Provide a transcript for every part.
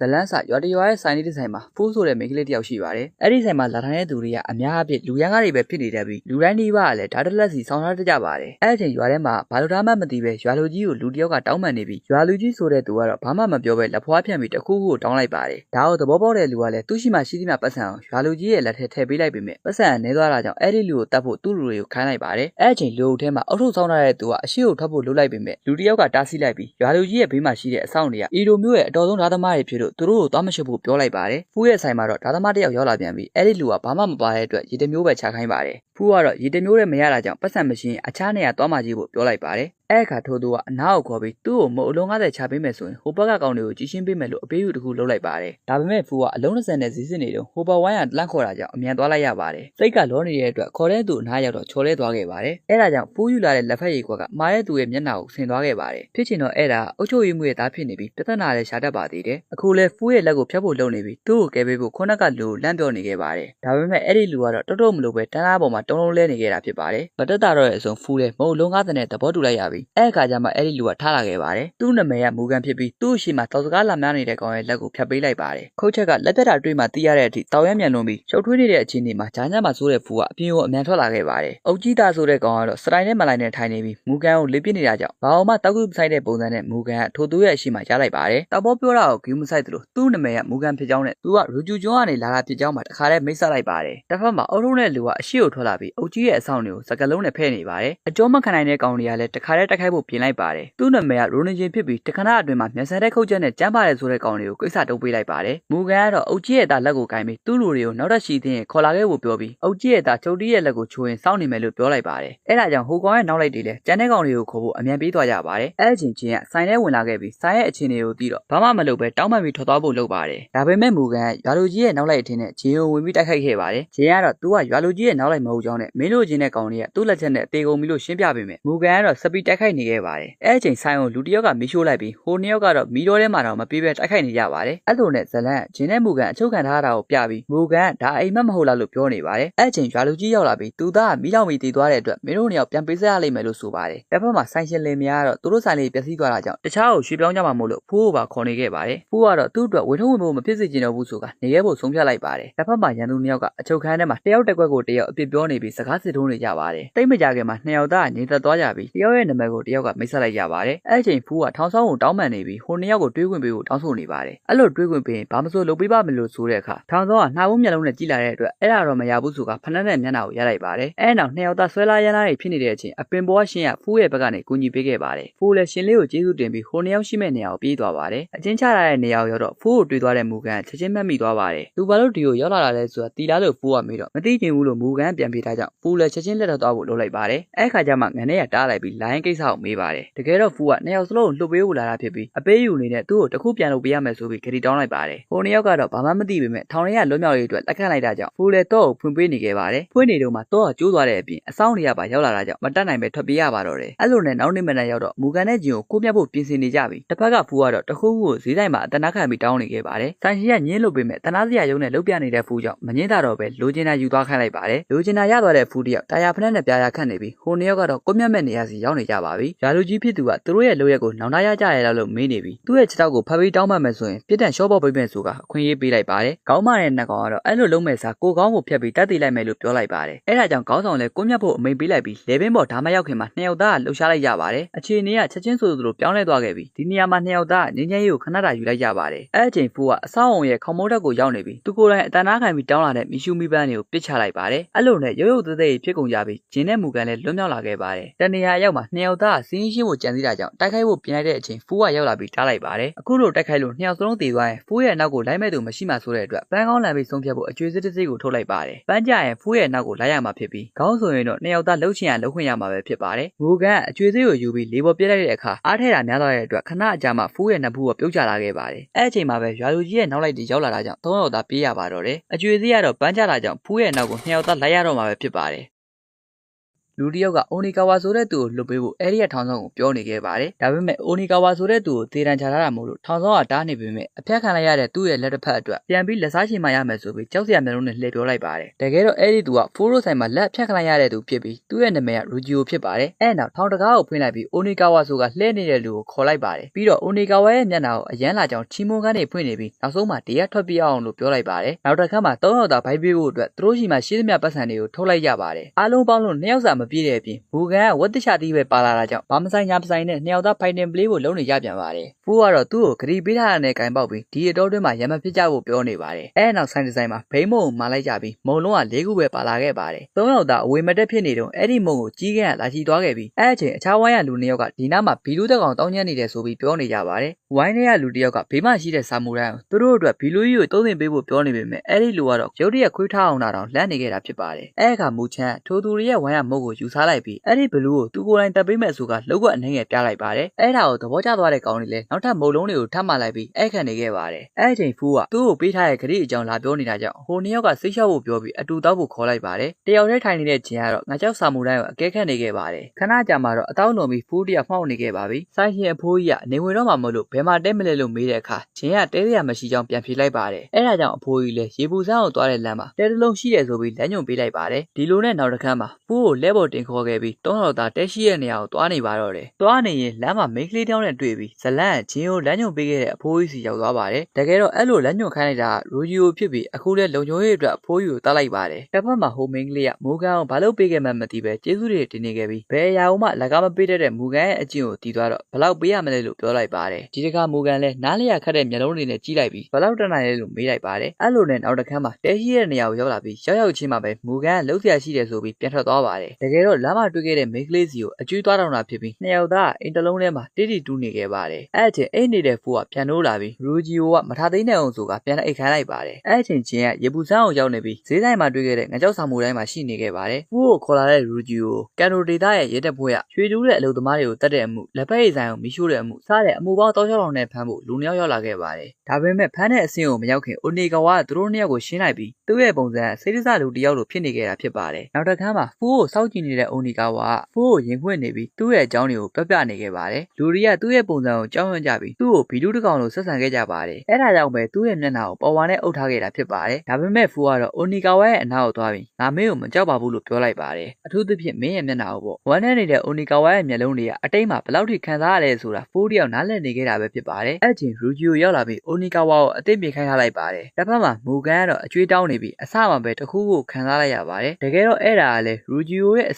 ဇလန်းစာရွာတရွာရဲ့ဆိုင်လေးတစ်ဆိုင်မှာဖိုးဆိုတဲ့မိန်းကလေးတစ်ယောက်ရှိပါတယ်အဲ့ဒီဆိုင်မှာလာထိုင်တဲ့သူတွေကအများအပြားလူရန်ကားတွေပဲဖြစ်နေတတ်ပြီးလူတိုင်းဒီပါကလည်းဓာတ်တလက်စီဆောင်းထားတတ်ကြပါတယ်အဲ့ဒီအချိန်ရွာထဲမှာဘာလို့ဒါမှမသိပဲရွာလူကြီးကိုလူတစ်ယောက်ကတောင်းပန်နေပြီးရွာလူကြီးဆိုတဲ့သူကတော့ဘာမှမပြောပဲလက်ဖွားဖြန့်ပြီးတစ်ခုခုကိုတောင်းလိုက်ပါတယ်ဒါကိုသဘောပေါက်တဲ့လူကလည်းသူ့ရှိမှရှိသမျှပတ်စံအောင်ရွာလူကြီးရဲ့လက်ထဲထည့်ပေးလိုက်ပေမဲ့ပတ်စံကနေသွားတာကြောင့်အဲ့ဒီလူကိုတတ်ဖို့သူ့လူတွေကိုခိုင်းလိုက်ပါတယ်အဲ့ဒီအချိန်လူအုပ်ထဲမှာအုတ်ထုတ်ဆောင်းထားတဲ့သူကအရှိကိုထွက်ဖို့လှုပ်လိုက်ပေမဲ့လူတစ်ယောက်ကတားဆီးလိုက်ပြီးရွာလူကြီးရဲ့ဘေးမှာရှိတဲ့အဆောင်တွေကအီဒိုမျိုးရဲ့အတော်ဆုံးဓာတ်သမားတွေဖြစ်လို့သူတို့ကိုသွားမရှိဖို့ပြောလိုက်ပါတယ်ဖူးရဲ့ဆိုင်မှာတော့ဓာတ်သမားတစ်ယောက်ရောက်လာပြန်ပြီးအဲ့ဒီလူကဘာမှမပါတဲ့အတွက်ရေတမျိုးပဲချခိုင်းပါတယ်ဖူးကတော့ရေတမျိုးနဲ့မရတာကြောင့်ပတ်စံမရှင်အခြားနေရာသွားမှကြီးဖို့ပြောလိုက်ပါတယ် အဲ့အခါထိုးသူကအနားကိုခေါ်ပြီးသူ့ကိုမုတ်အလုံး90ချပေးမယ်ဆိုရင်ဟိုဘက်ကကောင်တွေကိုကြီးရှင်းပေးမယ်လို့အပေးယူတစ်ခုလုပ်လိုက်ပါတယ်။ဒါပေမဲ့ဖူကအလုံး20နဲ့ဈေးစစ်နေတော့ဟိုဘဝိုင်းကလန့်ခေါ်တာကြောင့်အမြန်သွားလိုက်ရပါတယ်။စိတ်ကလောနေတဲ့အတွက်ခေါ်တဲ့သူအနားရောက်တော့ချော်လဲသွားခဲ့ပါတယ်။အဲ့ဒါကြောင့်ဖူးယူလာတဲ့လက်ဖက်ရည်ကွက်ကမားတဲ့သူရဲ့မျက်နှာကိုဆင်သွားခဲ့ပါတယ်။ဖြစ်ချင်တော့အဲ့ဒါအုတ်ချုပ်ရည်မှုရဲ့သားဖြစ်နေပြီးပြဿနာလည်းရှာတတ်ပါသေးတယ်။အခုလဲဖူးရဲ့လက်ကိုဖျက်ဖို့လုပ်နေပြီးသူ့ကိုကယ်ပေးဖို့ခုနကလူကိုလန့်ပြောနေခဲ့ပါတယ်။ဒါပေမဲ့အဲ့ဒီလူကတော့တော်တော်မလို့ပဲတန်းသားပေါ်မှာတုံးလုံးလဲနေခဲ့တာဖြစ်ပါတယ်။မတက်တာတော့ရဲ့အစုံဖူးလဲမုတ်လုံး90နဲ့သဘောတူလိုက်ရပြီးအဲ့အခါကျမှအဲ့ဒီလူကထားလာခဲ့ပါတယ်။သူ့နာမည်ကမူကန်ဖြစ်ပြီးသူ့အရှိမတောက်စကားလာများနေတဲ့ကောင်ရဲ့လက်ကိုဖြတ်ပေးလိုက်ပါတယ်။ခုတ်ချက်ကလက်ပြတ်တာတွေ့မှသိရတဲ့အထိတောင်ရမြန်လွန်ပြီးရှုပ်ထွေးနေတဲ့အချိန်ဒီမှာဂျာညက်မှာဆိုးတဲ့ဖူကအပြင်ကိုအမြန်ထွက်လာခဲ့ပါတယ်။အုတ်ကြီးသားဆိုတဲ့ကောင်ကတော့စတိုင်နဲ့မလိုက်နဲ့ထိုင်နေပြီးမူကန်ကိုလေးပြစ်နေတာကြောင့်ဘာအောင်မှတောက်ကူဆိုင်တဲ့ပုံစံနဲ့မူကန်ကထိုသူရဲ့အရှိမရလိုက်ပါတယ်။တောက်ပေါ်ပြောတာကိုဂူးမဆိုင်သလိုသူ့နာမည်ကမူကန်ဖြစ်ကြောင်းနဲ့သူကရူဂျူကျွန်းကနေလာတာဖြစ်ကြောင်းမှတခါတည်းမိတ်ဆက်လိုက်ပါတယ်။တစ်ဖက်မှာအုတ်ထုံးတဲ့လူကအရှိကိုထွက်လာပြီးအုတ်ကြီးရဲ့အဆောင်တွေကိုစကလုံးနဲ့ဖဲ့နေပါတယ်။အကျော်မခံနိုင်တဲ့ကောင်တွေကလည်းတခါတည်းတိုက်ခိုက်ဖို့ပြင်လိုက်ပါတယ်။သူ့နာမည်ကရိုနင်ဂျင်ဖြစ်ပြီးတခဏအတွင်းမှာမျက်စံတဲ့ခုတ်ချက်နဲ့ကြမ်းပါတယ်ဆိုတဲ့ကောင်တွေကိုကိစ္စတုံးပေးလိုက်ပါတယ်။မူကန်ကတော့အုတ်ကြီးရဲ့သားလက်ကိုကင်ပြီးသူ့လူတွေကိုနောက်တစ်ရှိသိရင်ခေါ်လာခဲ့ဖို့ပြောပြီးအုတ်ကြီးရဲ့သားချုပ်တီးရဲ့လက်ကိုချိုးရင်စောင့်နေမယ်လို့ပြောလိုက်ပါတယ်။အဲဒါကြောင့်ဟိုကောင်ရဲ့နောက်လိုက်တွေလည်းကြမ်းတဲ့ကောင်တွေကိုခေါ်ဖို့အမြန်ပြေးသွားကြပါတယ်။အဲအချိန်ချင်းကဆိုင်ထဲဝင်လာခဲ့ပြီးဆိုင်ရဲ့အခြေအနေကိုသိတော့ဘာမှမလုပ်ပဲတောင်းပန်ပြီးထွက်သွားဖို့လုပ်ပါတယ်။ဒါပေမဲ့မူကန်ကရွာလူကြီးရဲ့နောက်လိုက်အထင်းနဲ့ဂျင်းကိုဝင်ပြီးတိုက်ခိုက်ခဲ့ပါတယ်။ဂျင်းကတော့သူကရွာလူကြီးရဲ့နောက်လိုက်မဟုတ်ကြောင်းနဲ့မင်းတို့ချင်းတဲ့ကောင်တွေကသူ့လက်ချက်နဲ့တေကုန်ပြီ လို့ရှင်းပြပေးမယ်။မူကန်ကတော့စပီတိုက်ခိုက်နေခဲ့ပါတယ်။အဲအချိန်ဆိုင်ကိုလူတစ်ယောက်ကမီးရှို့လိုက်ပြီးဟိုနှစ်ယောက်ကတော့မီးတော်ထဲမှာတော့မပြေးပဲတိုက်ခိုက်နေကြပါတယ်။အဲ့လိုနဲ့ဇလန်ဂျင်းနဲ့မူကန်အချုပ်ခံထားတာကိုပြပြီးမူကန်ကဒါအိမ်မက်မဟုတ်လားလို့ပြောနေပါတယ်။အဲ့အချိန်ရွာလူကြီးရောက်လာပြီးသူသားကမီးလောင်ပြီးတည်သွားတဲ့အတွက်မင်းတို့နှစ်ယောက်ပြန်ပေးဆက်ရလိမ့်မယ်လို့ဆိုပါတယ်။တစ်ဖက်မှာဆိုင်ရှင်လင်များကတော့သူတို့ဆိုင်လေးပျက်စီးသွားတာကြောင့်တခြားကိုရွှေ့ပြောင်းကြမှာမို့လို့ဖိုးကိုပါခေါ်နေခဲ့ပါတယ်။ဖိုးကတော့သူ့အတွက်ဝေထုံးဝင်ဖို့မဖြစ်စေချင်တော့ဘူးဆိုကနေရဲဖို့ဆုံးဖြတ်လိုက်ပါတယ်။တစ်ဖက်မှာရန်သူနှစ်ယောက်ကအချုပ်ခန်းထဲမှာတယောက်တက်ကွက်ကိုတယောက်အပြစ်ပြောနေပြီးစကားစစ်ထိုးနေကြပါတယ်။တိတ်မကြခင်မှာနှစ်ယောက်သားကငြိမ်သက်သွားကြပြီးတယောက်ရဲ့နာမည်ကိုတယောက်ကမိတ်ဆက်လိုက်ကြပါတယ်။အဲ့အချိန်ဖိုးကထောင်ဆောင်ကိုတောင်းပန်နေပြီးဟိုနှစ်ယောက်ကိုတွေးခွင့်ပေးဖို့တောင်းဆိုနေပါတယ်။အဲ့လိုတွေးခွင့်ပေးရင်ဘာမဆိုလုပ်ပေးပါမလို့ဆိုတဲ့အခါထောင်ဆောင်ကနှာဘူးမျက်လုံးနဲ့ကြည့်လာတဲ့အတွက်အဲ့ဒါတော့မရဘူးဆိုကဖနက်နဲ့မျက်နှာကိုရလိုက်ပါတယ်။အဲ့နောက်နှစ်ယောက်သားဆွဲလာရမ်းလာတွေဖြစ်နေတဲ့အချိန်အပင်ပေါ်ကရှင်ကဖိုးရဲ့ဘက်ကနေကူညီပေးခဲ့ပါတယ်။ဖိုးလည်းရှင်လေးကိုကျေးဇူးတင်ပြီးဟိုနှစ်ယောက်ရှိမဲ့နေရာကိုပြေးသွားပါတယ်။အချင်းချရတဲ့နေရာကိုရောက်တော့ဖိုးကိုတွေးသွားတဲ့မူကန်ချက်ချင်းမှတ်မိသွားပါတယ်။သူဘာလို့ဒီကိုရောက်လာတာလဲဆိုတာတီလာလို့ဖိုးကမေးတော့မသိချင်ဘူးလို့မူကန်ပြန်ပြေးထားကြောင့်ဖိုးလည်းချက်ချင်းလက်တော့သွားဖို့လုပ်လိုက်ပါတယ်။အဲ့ခါကျမှငနဲ့ရတားလိုက်ပြီးလိုင်းကိစ္စကိုမေးပါတယ်။တကယ်တော့ဖိုးကနှစ်ယောက်စလုံးကိုလှုပ်ပေးဖို့လာတာဖြစ်ပြီးအပေးယူနေတဲ့သူ့ကိုတခုပြန်လုပ်ပေးရမယ်ဆိုပြီးခရီးတောင်းလိုက်ပါတယ်။ဟိုနှစ်ယောက်ကတော့ဘာမှမသိပေမဲ့ထောင်ထဲကလွတ်မြောက်ရေးအတွက်လက်ခံလိုက်တာကြောင့်ဖိုးလည်းတော့ကိုဖွင့်ပေးနေခဲ့ပါတယ်။ဖွင့်နေတော့မှတော့ကကျိုးသွားတဲ့အပြင်အဆောင်တွေကပါရောက်လာတာကြောင့်မတက်နိုင်ပဲထွက်ပြေးရပါတော့တယ်။အဲ့လိုနဲ့နောက်နေ့မနက်ရောက်တော့မူကန်တဲ့ဂျင်ကိုကိုမြတ်ဖို့ပြင်ဆင်နေကြပြီ။တစ်ဖက်ကဖူကတော့တခုခုကိုဈေးဆိုင်မှာအတနာခံပြီးတောင်းနေခဲ့ပါတယ်။ဆိုင်ရှင်ကညင်းလို့ပေမဲ့တနာစရာရုံနဲ့လုတ်ပြနေတဲ့ဖူကြောင့်မငင်းတာတော့ပဲလိုချင်တာယူသွားခိုင်းလိုက်ပါတယ်။လိုချင်တာရသွားတဲ့ဖူတယောက်တာယာဖနက်နဲ့ပြာယာခတ်နေပြီးဟိုနှစ်ယောက်ကတော့ကိုမြတ်မဲ့နေရာစီရောက်နေကြပါပြီ။ရာလူကြီးဖြစ်သူကသူတို့ရဲ့လုပ်ရက်ကိုနောင်တရကြရလားလို့မေးနေပြီးသူ့ရဲ့ခြေထောက်ကိုဖပ်ပြီးတောင်းမှမယ်ဆိုရင်ပြစ်ဒဏ်ရှော့ဘော့ပေးမယ်ဆိုကအခွင့်အရေးပေးလိုက်ပါတယ်။ခေါင်းမတဲ့နှကောင်ကတော့အဲ့လိုလုံးမဲ့စားကိုကောင်းကိုဖျက်ပြီးတက်တည်လိုက်မယ်လို့ပြောလိုက်ပါတယ်။အဲ့ဒါကြောင့်ခေါင်းဆောင်လည်းကိုမြတ်ဖို့အမိန်ပေးလိုက်ပြီးလေဘင်းပေါ်ဓာမရောက်ခင်မှာနှစ်ယောက်သားကလှုပ်ရှားလိုက်ကြပါတယ်။အခြေအနေကချက်ချင်းဆိုသလိုပြောင်းလဲသွားခဲ့ပြီးဒီနေရာမှာနှစ်ယောက်သားငင်းငယ်ရေးကိုခဏတာယူလိုက်ကြပါတယ်။အဲ့အချိန်ဖူကအဆောက်အုံရဲ့ခေါမောတက်ကိုရောက်နေပြီးသူကိုယ်တိုင်အတနာခံပြီးတောင်းလာတဲ့မီရှူမီပန်းတွေကိုပစ်ချလိုက်ပါတယ်။အဲ့လိုနဲ့ရုပ်ရုပ်သေးသေးဖြစ်ကုန်ကြပြီးဂျင်းနဲ့မူကန်လည်းလွတ်မြောက်လာခဲ့ပါတယ်။တနေရာရောက်မှာနှစ်ယောက်သားကစီးရင်ရှင်းဖို့ကြံစည်တာကြောင့်တိုက်ခိုက်ဖို့ပြင်လိုက်တဲ့အချိန်ဖူကရောက်လာပြီးတားလိုက်ပါတယ်။အခုလိုတိုက်ခိုက်လို့နှစ်ယောက်စလုံးတည်သွားရင်ဖူရဲ့နောက်ကိုလိုက်မဲ့သူမရှိမှဆိုတဲ့အတွက်ပန်းကောင်းလန်ပြီးဆုံးဖြတ်ဖို့အကျွေးစစ်တစ်စိတ်ကိုထုတ်လိုက်ပါတယ်။ပန်းကြရင်ဖူရဲ့နောက်ကိုလိုက်ရမှာဖြစ်ပြီးခေါင်းဆိုရင်တော့နှစ်ယောက်သားလှုပ်ချင်ရလှုပ်ခွင့်ရမှာပဲဖြစ်ပါတယ်။မူကန်အကျွေးစိတ်ကိုယူပြီးလေးပေါ်ပြစ်လိုက်တဲ့အခါအားထဲတာများသွားတဲ့အတွက်ခဏအကြာမှဖူရဲ့နဖူးကိုပြုတ်ကျလာခဲ့ပါတယ်။အဲ့အချိန်မှာပဲရွာလူကြီးရဲ့နောက်လိုက်တီရောက်လာတာကြောင့်သုံးယောက်သားပြေးရပါတော့တယ်။အကျွေးစိတ်ကတော့ပန်းကြတာကြောင့်ဖူးရဲ့နောက်ကိုနှစ်ယောက်သားလိုက်ရတော့မှာပဲဖြစ်ပါတယ်။ လူတစ်ယောက်ကအိုနီကာဝါဆိုတဲ့သူကိုလွတ်ပေးဖို့အဲ့ဒီရထောင်ဆောင်ကိုပြောနေခဲ့ပါတယ်ဒါပေမဲ့အိုနီကာဝါဆိုတဲ့သူကိုသေတံချထားတာမို့လို့ထောင်ဆောင်ကတားနေပေမဲ့အဖျက်ခံလိုက်ရတဲ့သူ့ရဲ့လက်တစ်ဖက်အတွက်ပြန်ပြီးလက်စားချင်မှရမယ်ဆိုပြီးကြောက်စရာမျိုးလုံးနဲ့လှည့်ပြောလိုက်ပါတယ်တကယ်တော့အဲ့ဒီသူကဖိုးရိုဆိုင်မှာလက်အဖျက်ခံလိုက်ရတဲ့သူဖြစ်ပြီးသူ့ရဲ့နာမည်ကရူဂျီယိုဖြစ်ပါတယ်အဲ့နောက်ထောင်တကားကိုဖွင့်လိုက်ပြီးအိုနီကာဝါဆိုကလှည့်နေတဲ့လူကိုခေါ်လိုက်ပါတယ်ပြီးတော့အိုနီကာဝါရဲ့မျက်နှာကိုအရန်လာကြောင်ချီမွန်ကန်းတွေဖွင့်နေပြီးနောက်ဆုံးမှာတရားထွက်ပြအောင်လို့ပြောလိုက်ပါတယ်နောက်တစ်ခါမှ၃ယောက်သာဘိုက်ပေးဖို့အတွက်သူတို့ရှိမှရှိသမျှပတ်စံတွေကိုထုတ်လိုက်ကြပါတယ်အားလုံးပေါင်းလို့နှစ်ယောက်စာမပြည့်တဲ့အပြင်ဘူကန်ကဝတ်တချတီးပဲပါလာတာကြောင့်ဘာမဆိုင်ညာမဆိုင်နဲ့နှစ်ယောက်သားဖိုင်တင်ပလေးကိုလုံးနေကြပြန်ပါတယ်ဖူးကတော့သူ့ကိုဂရီပေးထားတဲ့ကင်ပေါက်ပြီးဒီအတော်တွင်းမှာရမဖြစ်ကြဖို့ပြောနေပါတယ်အဲနောက်ဆိုင်ဒီဇိုင်းမှာဘိန်းမုံကိုမာလိုက်ကြပြီးမုံလုံးက၄ခုပဲပါလာခဲ့ပါတယ်သုံးယောက်သားအဝေမတက်ဖြစ်နေတော့အဲ့ဒီမုံကိုကြီးကန်းကလာချီသွားခဲ့ပြီးအဲ့အချိန်အခြားဝိုင်းရလူနှစ်ယောက်ကဒီနားမှာဘီလူတက်ကောင်တောင်းညံ့နေတယ်ဆိုပြီးပြောနေကြပါတယ်ဝိုင်းထဲကလူတစ်ယောက်ကဘေးမှာရှိတဲ့ဆာမူရိုင်းကိုသူတို့အတွက်ဘီလူကြီးကိုသုံးသင်ပေးဖို့ပြောနေပေမဲ့အဲ့ဒီလူကတော့ရုတ်တရက်ခွေးထားအောင်တာတောင်လန့်နေခဲ့တာဖြစ်ပါတယ်အဲ့အခါမူချမ်းထိုသူတွေရဲ့ဝိုင်းရမုတ်ကိုယူစားလိုက်ပြီးအဲ့ဒီဘလူးကိုသူကိုယ်တိုင်တပ်ပေးမဲ့ဆိုကလောက်ကအနှင်းငယ်ပြလိုက်ပါတယ်အဲ့ဒါကိုသဘောကျသွားတဲ့ကောင်တွေလည်းနောက်ထပ်မုံလုံးတွေကိုထပ်မှလိုက်ပြီးအဲ့ခံနေခဲ့ပါတယ်အဲ့အချိန်ဖူးကသူ့ကိုပေးထားတဲ့ဂရိအကြောင်းလာပြောနေတာကြောင့်ဟိုနှစ်ယောက်ကစိတ်လျှော့ဖို့ပြောပြီးအတူတောက်ဖို့ခေါ်လိုက်ပါတယ်တယောက်တည်းထိုင်နေတဲ့ဂျင်ကတော့ငါကြောက်ဆာမူတိုင်းကိုအကဲခတ်နေခဲ့ပါတယ်ခဏကြာမှတော့အတောင်းလုံးပြီးဖူးတယောက်မှောက်နေခဲ့ပါပြီဆိုင်ရှင်အဖိုးကြီးကနေဝင်တော့မှမလို့ဘယ်မှာတဲမလဲလို့မေးတဲ့အခါဂျင်ကတဲရမရှိကြောင်းပြန်ဖြေလိုက်ပါတယ်အဲ့ဒါကြောင့်အဖိုးကြီးလည်းရေပူစမ်းကိုသွားတဲ့လမ်းမှာတဲတလုံးရှိတယ်ဆိုပြီးလမ်းညွန်ပေးလိုက်ပါတယ်ဒီလိုနဲ့နောက်တစ်ခါမှာဖူးကိုလဲပေါ်တင်ခေါ်ခဲ့ပြီးတုံးတော်သားတဲရှိရဲ့နေရာကိုသွားနေပါတော့တယ်သွားနေရင်လမ်းမှာမိန်းကလေးတောင်းနဲ့တွေ့ပြီးဇလန့်ဂျင်ကိုလမ်းညွန်ပေးခဲ့တဲ့အဖိုးကြီးစီရောက်သွားပါတယ်တကယ်တော့အဲ့လိုလမ်းညွန်ခိုင်းလိုက်တာရူဂျီယိုဖြစ်ပြီးအခုလဲလုံချုံရေးအတွက်အဖိုးကြီးကိုတတ်လိုက်ပါတယ်တစ်ဖက်မှာဟိုမိန်းကလေးကမူကန်ကိုဘာလို့ပေးခဲ့မှမသိပဲကျေးဇူးတွေတင်နေခဲ့ပြီးဘယ်အရာမှလက်ကားမပေးတတ်တဲ့မူကန်ရဲ့အကျင့်ကိုတီးသွားတော့ဘလောက်ပေးရမလဲလို့ပြောလိုက်ပါတယ်ဒီတခါမူကန်လဲနားလျာခတ်တဲ့မျက်လုံးတွေနဲ့ကြီးလိုက်ပြီးဘလောက်တနိုင်လဲလို့မေးလိုက်ပါတယ်အဲ့လိုနဲ့နောက်တစ်ခါမှာတဲရှိရဲ့နေရာကိုရောက်လာပြီးရောက်ရောက်ချင်းမှာပဲမူကန်ကလှုပ်ရှားရှိတယ်ဆိုပြီးပြန်ထွက်သွားပါတယ်တကယ်တော့လမ်းမှာတွေ့ခဲ့တဲ့မိန်းကလေးစီကိုအကျွေးသွားတောင်းတာဖြစ်ပြီးနှစ်ယောက်သားအိမ်တလုံးထဲမှာတိတိတူးနေခဲ့ပါတယ်အဲ့အချိန်အိမ်နေတဲ့ဖူကပြန်လို့လာပြီးရူဂျီယိုကမထားသိမ်းတဲ့အောင်ဆိုကပြန်အိတ်ခိုင်းလိုက်ပါတယ်အဲ့အချိန်ချင်းကရေပူစမ်းအောင်ရောက်နေပြီးဈေးဆိုင်မှာတွေ့ခဲ့တဲ့ငကြောက်ဆောင်မှုတိုင်းမှာရှိနေခဲ့ပါတယ်ဖူကိုခေါ်လာတဲ့ရူဂျီယိုကန်တိုဒေတာရဲ့ရဲတပ်ဖွဲ့ကရွှေတူးတဲ့အလုပ်သမားတွေကိုတတ်တဲ့အမှုလက်ဖက်ရည်ဆိုင်ကိုမီးရှို့တဲ့အမှုစတဲ့အမှုပေါင်းတောက်ချောင်းနဲ့ဖမ်းဖို့လူနှစ်ယောက်ရောက်လာခဲ့ပါတယ်ဒါပေမဲ့ဖမ်းတဲ့အဆင့်ကိုမရောက်ခင်အိုနီကာဝါကသူတို့နှစ်ယောက်ကိုရှင်းလိုက်ပြီးသူ့ရဲ့ပုံစံစိတ်ဒစလူတစ်ယောက်လိုဖြစ်နေခဲ့တာဖြစ်ပါတယ်နောက်တစ်ခါမှာဖူကိုစောက်ကြည့်နေတဲ့အိုနီကာဝါကဖူကိုရင်ခွင့်နေပြီးသူ့ရဲ့အကြောင်းတွေကိုပြပြနေခဲ့ပါတယ်လူတွေကသူ့ရဲ့ပုံစံကိုကြောက်ရွံ့ကြပြီးသူ့ကိုဘီလူးတစ်ကောင်လိုဆက်ဆံခဲ့ကြပါတယ်အဲ့ဒါကြောင့်ပဲသူ့ရဲ့မျက်နှာကိုပေါ်ဝါနဲ့အုပ်ထားခဲ့တာဖြစ်ပါတယ်ဒါပေမဲ့ဖူကတော့အိုနီကာဝါရဲ့အနားကိုသွားပြီးငါမင်းကိုမကြောက်ပါဘူးလို့ပြောလိုက်ပါတယ်အထူးသဖြင့်မင်းရဲ့မျက်နှာကိုပေါ့ဝမ်းနဲ့နေတဲ့အိုနီကာဝါရဲ့မျက်လုံးတွေကအတိတ်မှာဘယ်လောက်ထိခံစားရလဲဆိုတာဖူးတယောက်နားလည်နေခဲ့တာပဲဖြစ်ပါတယ်အဲ့ချိန်ရူဂျီယိုရောက်လာပြီးအိုနီကာဝါကိုအသိမြင်ခိုင်းထားလိုက်ပါတယ်တစ်ဖက်မှာမူကန်ကတော့အကျွေးတောင်းနေပြီးအစမှပဲတခုခုခံစားလိုက်ရပါတယ်တကယ်တော့အဲ့ဒါကလည်းရူ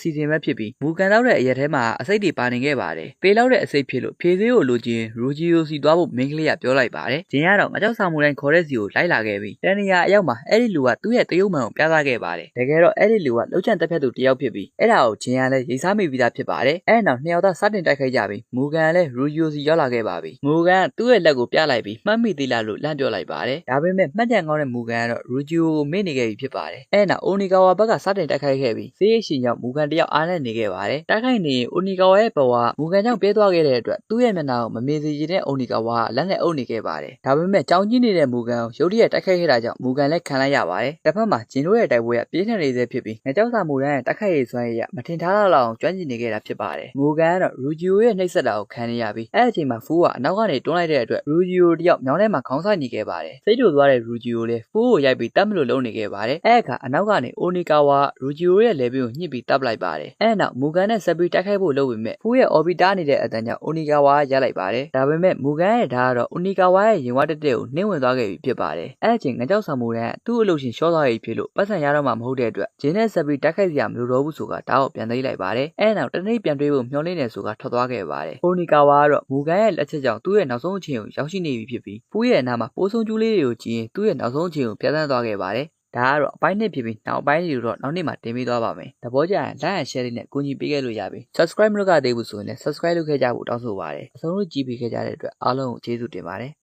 ဂျီယိုရဲ့အစီအစဉ်ပဲဖြစ်ပြီးမူကန်တော့တဲ့အရက်ထဲမှာအစိတ်တွေပါနေခဲ့ပါတယ်ပေးလောက်တဲ့အစိတ်ဖြစ်လို့ဖြေသေးကိုလိုချင်ရူဂျီယိုစီသွားဖို့မင်းကလေးကပြောလိုက်ပါတယ်ဂျင်းကတော့ငကြောက်ဆောင်မှုတိုင်းခေါ်တဲ့စီကိုလိုက်လာခဲ့ပြီးတန်နီယာအရောက်မှာအဲ့ဒီလူကသူ့ရဲ့တရုပ်မှန်ကိုပြသခဲ့ပါတယ်တကယ်တော့အဲ့ဒီလူကလှုပ်ချန်တက်ဖြတ်သူတယောက်ဖြစ်ပြီးအဲ့ဒါကိုဂျင်းကလည်းရိတ်စားမိပြီးသားဖြစ်ပါတယ်အဲ့နောက်နှစ်ယောက်သားစတင်တိုက်ခိုက်ကြပြီးမူကန်လည်းရူဂျီယိုစီရောက်လာခဲ့ပါပြီမူကန်သူ့ရဲ့လက်ကိုပြလိုက်ပြီးမှတ်မိသေးလားလို့လန့်ပြောလိုက်ပါတယ်ဒါပေမဲ့မှတ်တမ်းကောင်းတဲ့မူကန်ကတော့ရူဂျီယိုကိုမေ့နေခဲ့ပြီဖြစ်ပါတယ်အဲ့နောက်အိုနီကာဝါဘက်ကစတင်တိုက်ခိုက်ခဲ့ပြီးစေးရရှင်ကြောင့်မူကန်တယောက်အားနဲ့နေခဲ့ပါတယ်တိုက်ခိုက်နေရင်အိုနီကာဝါရဲ့ဘဝမူကန်ကြောင့်ပြဲသွားခဲ့တဲ့အတွက်သူ့ရဲ့မျက်နှာကိုမမေ့စေချင်တဲ့အိုနီကာဝါကလက်နဲ့အုပ်နေခဲ့ပါတယ်ဒါပေမဲ့ကြောင်ကြီးနေတဲ့မူကန်ကိုရုတ်တရက်တိုက်ခိုက်ခဲ့တာကြောင့်မူကန်လည်းခံလိုက်ရပါတယ်တစ်ဖက်မှာဂျင်တို့ရဲ့တိုက်ပွဲကပြင်းထန်နေသေးဖြစ်ပြီးငကြောက်စာမူတန်းရဲ့တိုက်ခိုက်ရေးစွမ်းရည်ကမထင်ထားလောက်အောင်ကျွမ်းကျင်နေခဲ့တာဖြစ်ပါတယ်မူကန်ကတော့ရူဂျီယိုရဲ့နှိပ်စက်တာကိုခံနေရပြီးအဲ့အချိန်မှာဖူးကအနောက်ကနေတွန်းလိုက်တဲ့အတွက်ရူဂျီယိုတယောက်မြောင်းထဲမှာခေါင်းဆိုင်နေခဲ့ပါတယ်စိတ်တူသွားတဲ့ရူဂျီယိုလည်းဖူးကိုရိုက်ပြီးတတ်မလို့လုံးနေခဲ့ပါတယ်အဲ့အခါအနောက်ကနေအိုနီကာဝါရူဂျီယိုရဲ့လေဘီကိုညှစ်ပြီးတပ်လိုက်ပါတယ်အဲ့နောက်မူကန်နဲ့ဆက်ပြီးတိုက်ခိုက်ဖို့လုပ်ပေမဲ့ဖူးရဲ့အော်ဘီတာနေတဲ့အတန်းကြောင့်အိုနီကာဝါကရလိုက်ပါတယ်ဒါပေမဲ့မူကန်ရဲ့ဓာတ်ကတော့အိုနီကာဝါရဲ့ရင်ဝတ်တက်တဲ့ကိုနှင်းဝင်သွားခဲ့ပြီဖြစ်ပါတယ်အဲ့အချိန်ငကြောက်ဆောင်မှုတန်းသူ့အလုပ်ရှင်ရှော့သွားပြီဖြစ်လို့ပတ်စံရတော့မှမဟုတ်တဲ့အတွက်ဂျင်းနဲ့ဆက်ပြီးတိုက်ခိုက်စရာမလိုတော့ဘူးဆိုတာဓာတ်ကိုပြန်သိမ်းလိုက်ပါတယ်အဲ့နောက်တနေ့ပြန်တွေးဖို့မျှော်လင့်နေဆိုတာထွက်သွားခဲ့ပါတယ်အိုနီကာဝါကတော့မူကန်ရဲ့လက်ချက်ကြောင့်သူ့ရဲ့နောက်ဆုံးအချိန်ကိုရောက်ရှိနေပြီဖြစ်ပြီးဖူးရဲ့အနားမှာပိုးဆုံးကျူးလေးတွေကိုကြည့်ရင်သူ့ရဲ့နောက်ဆုံးအချိန်ကိုပြတ်သန်းသွားခဲ့ပါတယ် ဒါကတော့အပိုင်းနှစ်ဖြစ်ပြီးနောက်အပိုင်းတွေတော့နောက်နေ့မှတင်ပေးသွားပါမယ်။သဘောကျရင် like and share လေးနဲ့ကူညီပေးခဲ့လို့ရပြီ။ subscribe မလုပ်ရသေးဘူးဆိုရင်လည်း subscribe လုပ်ခဲ့ကြဖို့တောင်းဆိုပါရစေ။အဆုံးလို့ကြည့်ပေးခဲ့ကြတဲ့အတွက်အားလုံးကိုကျေးဇူးတင်ပါတယ်။